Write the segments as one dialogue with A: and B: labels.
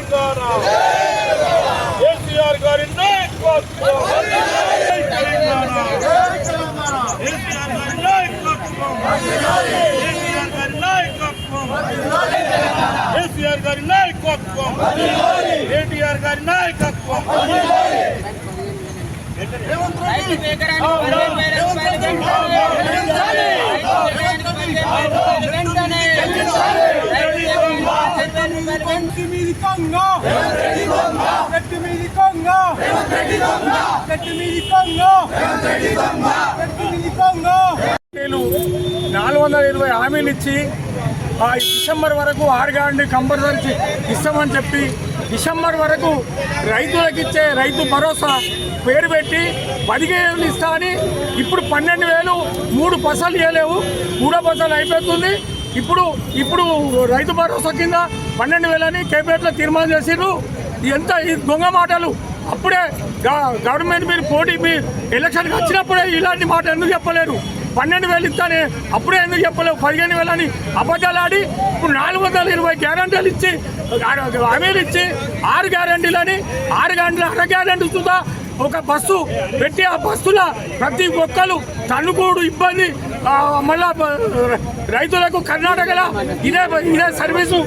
A: తెలంగాణ. కేసీఆర్ గారి నాయకత్వం. కేసీఆర్ గారి నాయకత్వం. కేసీఆర్ గారి నాయకత్వం. కేసీఆర్ గారి నాయకత్వం. కేటీఆర్ గారి నాయకత్వం.
B: రైతు ఎకరానికి పదిహేను వేల రూపాయలు పెంచాలి. రైతు ఎకరానికి పదిహేను వేల రూపాయలు వెంటనే. రైతు ఎకరానికి పదిహేను రూపాయలు వెంటనే.
C: గట్టి మీది కొంగ గట్టి మీది కొంగ గట్టి మీది కొంగ గట్టి మీది కొంగ నాలుగు వందల ఇరవై హామీలు ఇచ్చి ఆ డిసెంబర్ వరకు ఆరుగాండి కంపల్సరీ ఇస్తామని చెప్పి డిసెంబర్ వరకు రైతులకు ఇచ్చే రైతు భరోసా పేరు పెట్టి పదిహేను ఇస్తా అని ఇప్పుడు పన్నెండు వేలు మూడు పసలు చేయలేవు మూడో పసలు అయిపోతుంది ఇప్పుడు ఇప్పుడు రైతు భరోసా కింద పన్నెండు వేలని కేబినెట్లో తీర్మానం చేసిర్రు ఎంత ఈ దొంగ మాటలు? అప్పుడే గవర్నమెంట్ మీరు పోటీ మీ ఎలక్షన్కి వచ్చినప్పుడే ఇలాంటి మాట ఎందుకు చెప్పలేరు? పన్నెండు వేలు ఇస్తానే అప్పుడే ఎందుకు చెప్పలేవు? పదిహేను వేలు అని అబద్ధాలు ఆడి ఇప్పుడు నాలుగు వందల ఇరవై గ్యారంటీలు ఇచ్చి హామీలు ఇచ్చి ఆరు గ్యారంటీలని ఆరు గ్యారంటీలు అర గ్యారంటీ చూద్దా ఒక బస్సు పెట్టి ఆ బస్సుల ప్రతి ఒక్కరు తన్నుకోడు ఇబ్బంది. మళ్ళా రైతులకు కర్ణాటకలో ఇదే ఇదే సర్వీసు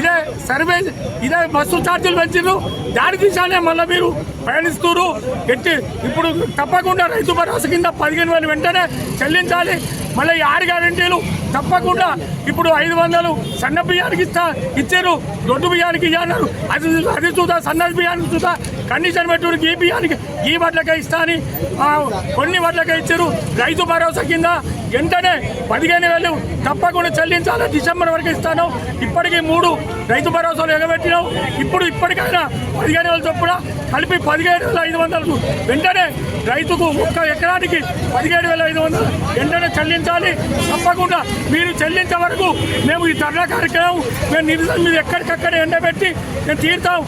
C: ఇదే సర్వీస్ ఇదే బస్సు ఛార్జీలు పెంచారు దాని దిశానే మళ్ళీ మీరు ప్రయాణిస్తున్నారు ఎట్టి ఇప్పుడు తప్పకుండా రైతు భరోసా కింద పదిహేను వేలు వెంటనే చెల్లించాలి. మళ్ళీ ఈ ఆరు గ్యారెంటీలు తప్పకుండా ఇప్పుడు ఐదు వందలు సన్న బియ్యానికి ఇస్తా ఇచ్చారు. దొడ్డు బియ్యానికి ఇయ్యన్నారు. అది అది చూద్దా సన్న బియ్యానికి చూద్దా. కండిషన్ పెట్టుడు ఈ బియ్యానికి ఈ వడ్లకే ఇస్తా అని కొన్ని వడ్లకే ఇచ్చారు. రైతు భరోసా కింద వెంటనే పదిహేను వేలు తప్పకుండా చెల్లించాలి డిసెంబర్ వరకు ఇస్తాను. ఇప్పటికీ మూడు రైతు భరోసాలు ఎగబెట్టినావు ఇప్పుడు ఇప్పటికైనా పదిహేను వేల చొప్పున కలిపి పదిహేడు వేల ఐదు వందలు వెంటనే రైతుకు ఒక్క ఎకరానికి పదిహేడు వేల ఐదు వందలు వెంటనే చెల్లించాలి. తప్పకుండా మీరు చెల్లించే వరకు మేము ఈ ధర్నా కార్యక్రమం మేము నిరసన మీరు ఎక్కడికక్కడ ఎండబెట్టి మేము తీరుతాం.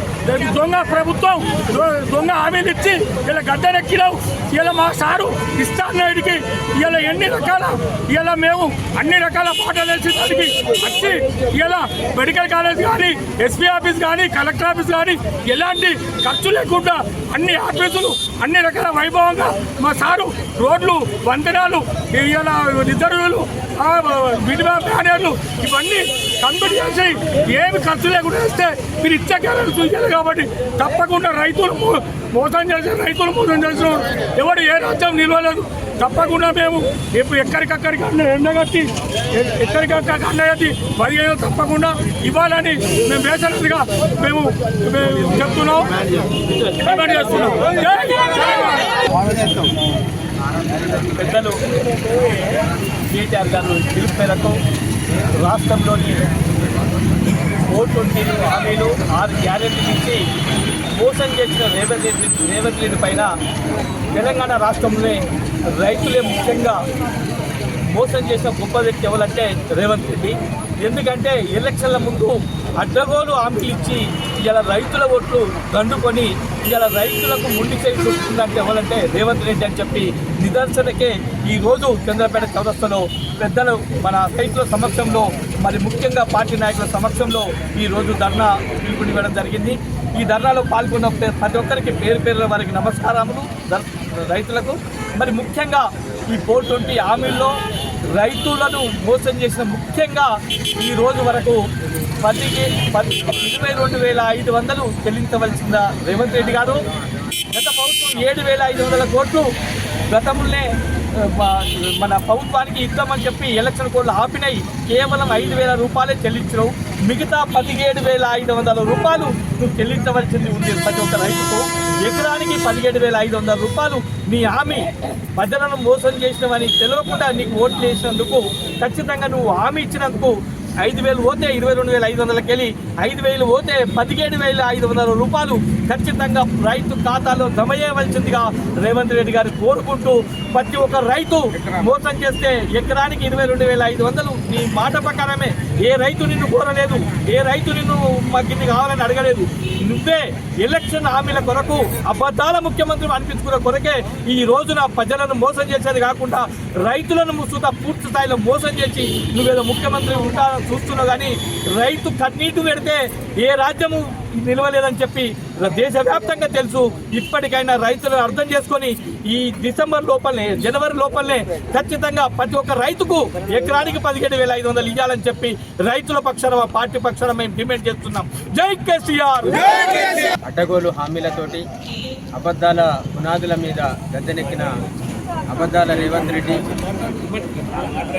C: దొంగ ప్రభుత్వం దొ- దొంగ హామీలు ఇచ్చి ఇలా గద్దెనెక్కినావు ఇలా మా సారు ఇస్తాన్నడికి ఇలా ఎన్ని రకాల ఇలా మేము అన్ని రకాల పాటలు వేసి దానికి వచ్చి ఇలా మెడికల్ కాలేజ్ కానీ ఎస్పీ ఆఫీస్ కానీ కలెక్టర్ ఆఫీస్ కానీ ఎలాంటి ఖర్చు లేకుండా అన్ని ఆఫీసులు అన్ని రకాల వైభవంగా మా సారు రోడ్లు వంతెనాలు ఇలా రిజర్వులు మినిమం బ్యానర్లు ఇవన్నీ కంపెనీ చేసి ఏమి ఖర్చు లేకుండా ఇస్తే మీరు ఇచ్చే గ్యారెంటీ చూశారు కాబట్టి తప్పకుండా రైతులు మోసం చేసే రైతులు మోసం చేసిన ఎవడు ఏ రాజ్యం నిలవలేదు. తప్పకుండా మేము ఇప్పుడు ఎక్కడికక్కడికి అన్న ఎండగట్టి ఎక్కడికక్కడికి ఎక్కడికక్కడ అన్నగట్టి పదిహేను తప్పకుండా ఇవ్వాలని మేము బేసరగా మేము మేము చెప్తున్నాం. డిమాండ్ చేస్తున్నాం.
D: పెద్దలు కేటీఆర్ గారు పిలుపు మేరకు రాష్ట్రంలోని ఓట్లొంటీలు హామీలు ఆరు గ్యారెంటీలు ఇచ్చి చేసిన రేవంత్ రెడ్డి రేవంత్ రెడ్డి పైన తెలంగాణ రాష్ట్రంలోనే రైతులే ముఖ్యంగా మోసం చేసిన గొప్ప వ్యక్తి ఎవరంటే రేవంత్ రెడ్డి. ఎందుకంటే ఎలక్షన్ల ముందు అడ్డగోలు హామీలు ఇచ్చి ఇలా రైతుల ఓట్లు దండుకొని ఇలా రైతులకు ముండి చేయి చూస్తుందంటే ఎవరంటే రేవంత్ రెడ్డి అని చెప్పి నిదర్శనకే ఈరోజు చంద్రపేట చౌరస్తలో పెద్దలు మన రైతుల సమక్షంలో మరి ముఖ్యంగా పార్టీ నాయకుల సమక్షంలో ఈరోజు ధర్నా పిలుపునివ్వడం జరిగింది. ఈ ధర్నాలో పాల్గొన్న ప్రతి ఒక్కరికి పేరు పేరు వారికి నమస్కారములు. రైతులకు. మరి ముఖ్యంగా ఈ ఫోర్ ట్వంటీ హామీల్లో రైతులను మోసం చేసిన ముఖ్యంగా ఈ రోజు వరకు పదికి పది ఇరవై రెండు వేల ఐదు వందలు చెల్లించవలసిన రేవంత్ రెడ్డి గారు. గత ప్రభుత్వం ఏడు వేల ఐదు వందల కోట్లు గతంలోనే మన ప్రభుత్వానికి ఇద్దామని చెప్పి ఎలక్షన్ కోడ్లు ఆపినాయి. కేవలం ఐదు వేల రూపాయలే చెల్లించినావు. మిగతా పదిహేడు వేల ఐదు వందల రూపాయలు నువ్వు చెల్లించవలసింది ఉంది ప్రతి ఒక్క రైతుకు. ఎకరానికి పదిహేడు వేల ఐదు వందల రూపాయలు నీ హామీ. ప్రజలను మోసం చేసినవని తెలియకుండా నీకు ఓట్లు చేసినందుకు ఖచ్చితంగా నువ్వు హామీ ఇచ్చినందుకు ఐదు వేలు పోతే ఇరవై రెండు వేల ఐదు వందలకి వెళ్ళి ఐదు వేలు పోతే పదిహేడు వేల ఐదు వందల రూపాయలు ఖచ్చితంగా రైతు ఖాతాలో జమ చేయవలసిందిగా రేవంత్ రెడ్డి గారు కోరుకుంటూ ప్రతి ఒక్క రైతు మోసం చేస్తే ఎకరానికి ఇరవై రెండు వేల ఐదు వందలు. నీ మాట ప్రకారమే ఏ రైతు నిన్ను కోరలేదు ఏ రైతు నిన్ను మాకు ఇన్ని కావాలని అడగలేదు. నువ్వే ఎలక్షన్ హామీల కొరకు అబద్ధాల ముఖ్యమంత్రి అనిపించుకున్న కొరకే ఈ రోజున ప్రజలను మోసం చేసేది కాకుండా రైతులను సుత పూర్తి స్థాయిలో మోసం చేసి నువ్వేదో ముఖ్యమంత్రి ఉంటా చూస్తున్నావు కానీ రైతు కన్నీటి పెడితే ఏ రాజ్యము నిలవలేదని చెప్పి దేశవ్యాప్తంగా తెలుసు. ఇప్పటికైనా రైతులను అర్థం చేసుకొని ఈ డిసెంబర్ లోపలనే జనవరి లోపలనే ఖచ్చితంగా ప్రతి ఒక్క రైతుకు ఎకరానికి పదిహేడు వేల ఐదు వందలు ఇవ్వాలని చెప్పి రైతుల పక్షాన పార్టీ పక్షాన మేము డిమాండ్ చేస్తున్నాం. జై కేసీఆర్!
B: అడ్డగోలు హామీలతోటి అబద్ధాల పునాదుల మీద గద్దెనెక్కిన అబద్ధాల రేవంత్ రెడ్డి.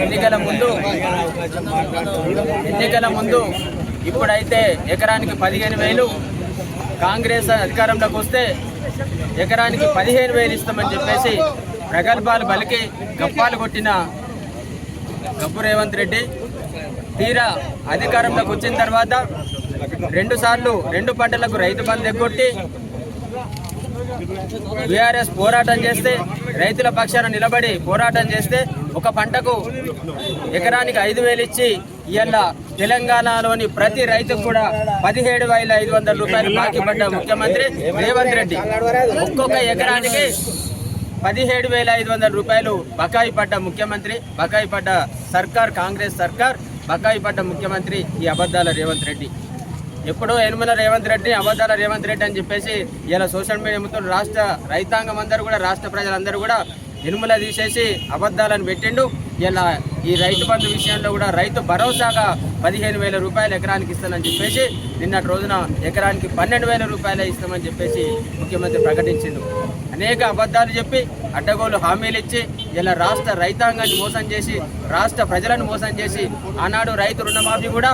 B: ఎన్నికల ముందు ఎన్నికల ముందు ఇప్పుడైతే ఎకరానికి పదిహేను వేలు కాంగ్రెస్ అధికారంలోకి వస్తే ఎకరానికి పదిహేను వేలు ఇస్తామని చెప్పేసి ప్రగల్భాలు బలికి గప్పాలు కొట్టిన గబ్బు రేవంత్ రెడ్డి తీరా అధికారంలోకి వచ్చిన తర్వాత రెండు సార్లు రెండు పంటలకు రైతు బంధు ఎగ్గొట్టి బీఆర్ఎస్ పోరాటం చేస్తే రైతుల పక్షాన నిలబడి పోరాటం చేస్తే ఒక పంటకు ఎకరానికి ఐదు వేలు ఇచ్చి ఇవాళ తెలంగాణలోని ప్రతి రైతుకు కూడా పదిహేడు వేల ఐదు వందల రూపాయలు బాకీ పడ్డ ముఖ్యమంత్రి రేవంత్ రెడ్డి. ఒక్కొక్క ఎకరానికి పదిహేడు వేల ఐదు వందల రూపాయలు బకాయి పడ్డ ముఖ్యమంత్రి బకాయి పడ్డ సర్కార్ కాంగ్రెస్ సర్కార్ బకాయి పడ్డ ముఖ్యమంత్రి ఈ అబద్ధాల రేవంత్ రెడ్డి. ఎప్పుడో ఎనుమల రేవంత్ రెడ్డి అబద్ధాల రేవంత్ రెడ్డి అని చెప్పేసి ఇలా సోషల్ మీడియా మొత్తం రాష్ట్ర రైతాంగం అందరూ కూడా రాష్ట్ర ప్రజలందరూ కూడా ఇనుముల తీసేసి అబద్ధాలను పెట్టిండు. ఇలా ఈ రైతు బంధు విషయంలో కూడా రైతు భరోసాగా పదిహేను వేల రూపాయలు ఎకరానికి ఇస్తానని చెప్పేసి నిన్నటి రోజున ఎకరానికి పన్నెండు వేల రూపాయలు ఇస్తామని చెప్పేసి ముఖ్యమంత్రి ప్రకటించిండు. అనేక అబద్ధాలు చెప్పి అడ్డగోలు హామీలు ఇచ్చి ఇలా రాష్ట్ర రైతాంగాన్ని మోసం చేసి రాష్ట్ర ప్రజలను మోసం చేసి ఆనాడు రైతు రుణమాఫీ కూడా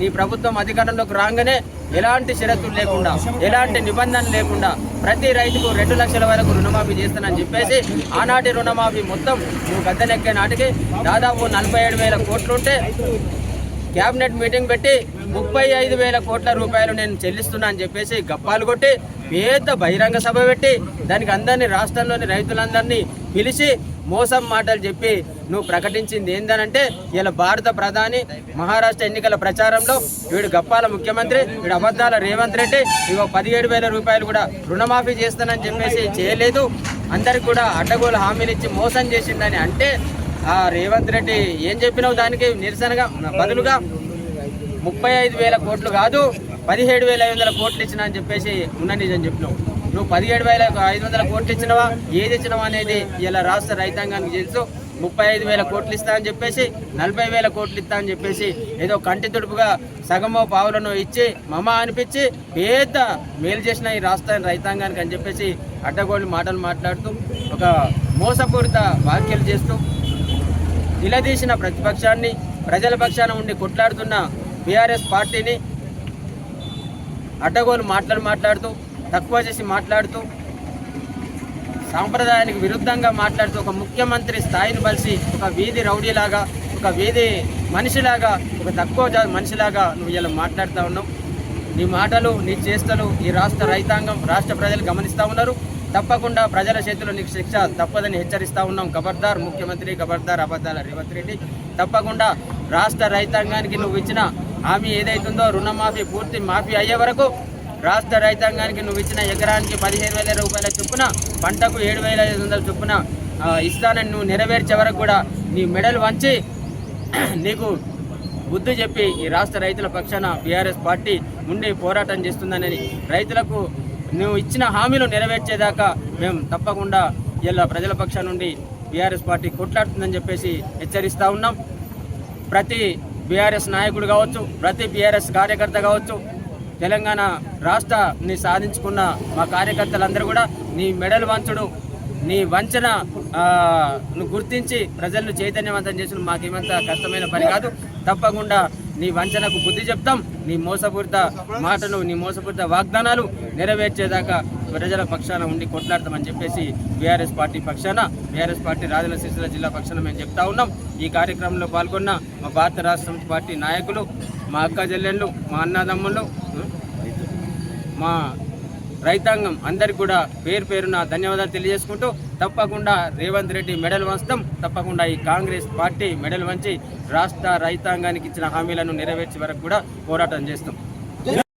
B: నీ ప్రభుత్వం అధికారంలోకి రాగానే ఎలాంటి షరతులు లేకుండా ఎలాంటి నిబంధనలు లేకుండా ప్రతి రైతుకు రెండు లక్షల వరకు రుణమాఫీ చేస్తానని చెప్పేసి ఆనాటి రుణమాఫీ మొత్తం నువ్వు గద్దెనెక్కే నాటికి దాదాపు నలభై ఏడు వేల కోట్లుంటే క్యాబినెట్ మీటింగ్ పెట్టి ముప్పై ఐదు వేల కోట్ల రూపాయలు నేను చెల్లిస్తున్నా అని చెప్పేసి గప్పాలు కొట్టి పెద్ద బహిరంగ సభ పెట్టి దానికి అందరినీ రాష్ట్రంలోని రైతులందరినీ పిలిచి మోసం మాటలు చెప్పి నువ్వు ప్రకటించింది ఏందనంటే ఇలా భారత ప్రధాని మహారాష్ట్ర ఎన్నికల ప్రచారంలో వీడు గప్పాల ముఖ్యమంత్రి వీడు అబద్ధాల రేవంత్ రెడ్డి ఇగో పదిహేడు వేల రూపాయలు కూడా రుణమాఫీ చేస్తానని చెప్పేసి చేయలేదు. అందరికి కూడా అడ్డగోలు హామీలు ఇచ్చి మోసం చేసిందని అంటే ఆ రేవంత్ రెడ్డి ఏం చెప్పినావు దానికి నిరసనగా బదులుగా ముప్పై ఐదు వేల కోట్లు కాదు పదిహేడు వేల ఐదు వందల కోట్లు ఇచ్చినా అని చెప్పేసి ఉన్న నిజం చెప్పినావు. నువ్వు పదిహేడు వేల ఐదు వందల కోట్లు ఇచ్చినవా ఏది ఇచ్చినవా అనేది ఇలా రాష్ట్ర రైతాంగానికి తెలుసు. ముప్పై ఐదు వేల కోట్లు ఇస్తా అని చెప్పేసి నలభై వేల కోట్లు ఇస్తా అని చెప్పేసి ఏదో కంటి తుడుపుగా సగమో పావులను ఇచ్చి మమ అనిపించి పెద్ద మేలు చేసిన ఈ రాష్ట్ర రైతాంగానికి అని చెప్పేసి అడ్డగోళ్ళు మాటలు మాట్లాడుతూ ఒక మోసపూరిత వ్యాఖ్యలు చేస్తూ నిలదీసిన ప్రతిపక్షాన్ని ప్రజల పక్షాన ఉండి కొట్లాడుతున్న బీఆర్ఎస్ పార్టీని అడ్డగోలు మాటలు మాట్లాడుతూ తక్కువ చేసి మాట్లాడుతూ సాంప్రదాయానికి విరుద్ధంగా మాట్లాడుతూ ఒక ముఖ్యమంత్రి స్థాయిని బలిసి ఒక వీధి రౌడీలాగా ఒక వీధి మనిషిలాగా ఒక తక్కువ మనిషిలాగా నువ్వు ఇలా మాట్లాడుతూ ఉన్నావు. నీ మాటలు నీ చేష్టలు ఈ రాష్ట్ర రైతాంగం రాష్ట్ర ప్రజలు గమనిస్తూ ఉన్నారు. తప్పకుండా ప్రజల చేతిలో నీకు శిక్ష తప్పదని హెచ్చరిస్తూ ఉన్నాం. గబర్దార్ ముఖ్యమంత్రి గబర్దార్ అబద్దాల రేవంత్ రెడ్డి. తప్పకుండా రాష్ట్ర రైతాంగానికి నువ్వు ఇచ్చిన హామీ ఏదైతుందో రుణమాఫీ పూర్తి మాఫీ అయ్యే వరకు రాష్ట్ర రైతాంగానికి నువ్వు ఇచ్చిన ఎకరానికి పదిహేను వేల రూపాయల చొప్పున పంటకు ఏడు వేల ఐదు వందల చొప్పున ఇస్తానని నువ్వు నెరవేర్చే వరకు కూడా నీ మెడలు వంచి నీకు బుద్ధి చెప్పి ఈ రాష్ట్ర రైతుల పక్షాన బీఆర్ఎస్ పార్టీ ఉండి పోరాటం చేస్తుందని రైతులకు నువ్వు ఇచ్చిన హామీలు నెరవేర్చేదాకా మేము తప్పకుండా ఇలా ప్రజల పక్షం నుండి బీఆర్ఎస్ పార్టీ కొట్లాడుతుందని చెప్పేసి హెచ్చరిస్తూ ఉన్నాం. ప్రతి బీఆర్ఎస్ నాయకుడు కావచ్చు ప్రతి బీఆర్ఎస్ కార్యకర్త కావచ్చు తెలంగాణ రాష్ట్రాన్ని సాధించుకున్న మా కార్యకర్తలందరూ కూడా నీ మెడల్ వంచుడు నీ వంచన ను గుర్తించి ప్రజలను చైతన్యవంతం చేసిన మాకేమంత కష్టమైన పని కాదు. తప్పకుండా నీ వంచనకు బుద్ధి చెప్తాం. నీ మోసపూరిత మాటలు నీ మోసపూరిత వాగ్దానాలు నెరవేర్చేదాకా ప్రజల పక్షాన ఉండి కొట్లాడతామని చెప్పేసి బీఆర్ఎస్ పార్టీ పక్షాన బీఆర్ఎస్ పార్టీ రాజన్న సిరిసిల్ల జిల్లా పక్షాన మేము చెప్తా ఉన్నాం. ఈ కార్యక్రమంలో పాల్గొన్న మా భారత రాష్ట్ర పార్టీ నాయకులు మా అక్క చెల్లెళ్ళు మా అన్నదమ్ములు మా రైతాంగం అందరికి కూడా పేరు పేరున ధన్యవాదాలు తెలియజేసుకుంటూ తప్పకుండా రేవంత్ రెడ్డి మెడల్ వంచడం తప్పకుండా ఈ కాంగ్రెస్ పార్టీ మెడల్ వంచి రాష్ట్ర రైతాంగానికి ఇచ్చిన హామీలను నెరవేర్చే వరకు కూడా పోరాటం చేస్తాం.